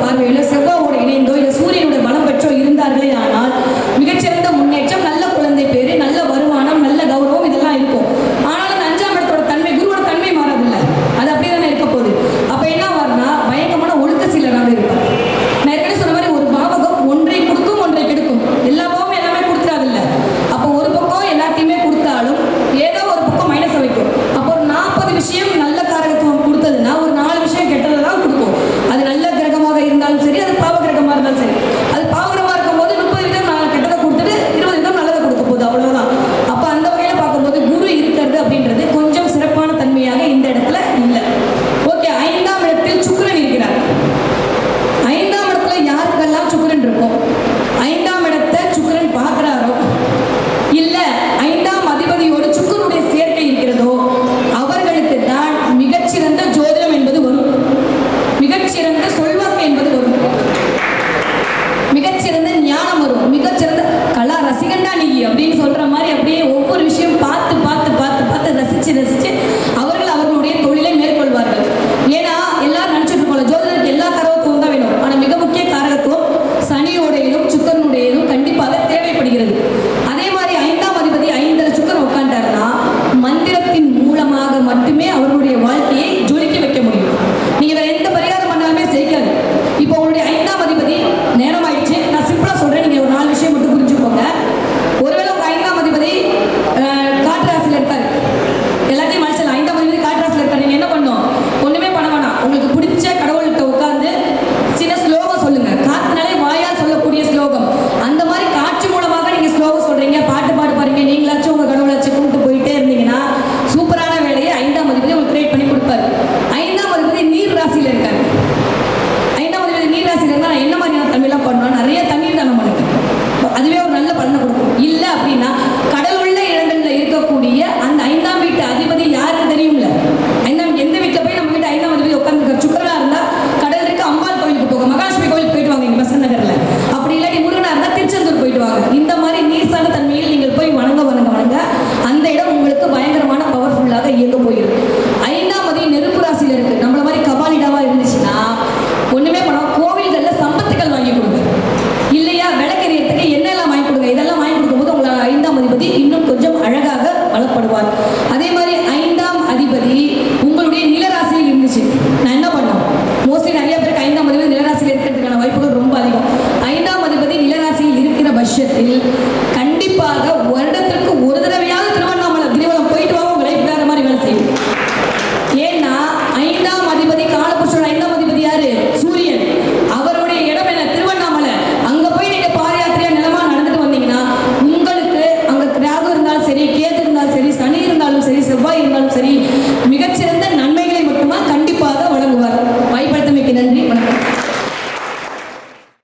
பார்வையில் செவ்வாய் அப்படின்னு சொல்ற மாதிரி அப்படியே ஒவ்வொரு விஷயம் பார்த்து பார்த்து பார்த்து பார்த்து ரசிச்சு ரசிச்சு அதே மாதிரி ஐந்தாம் அதிபதி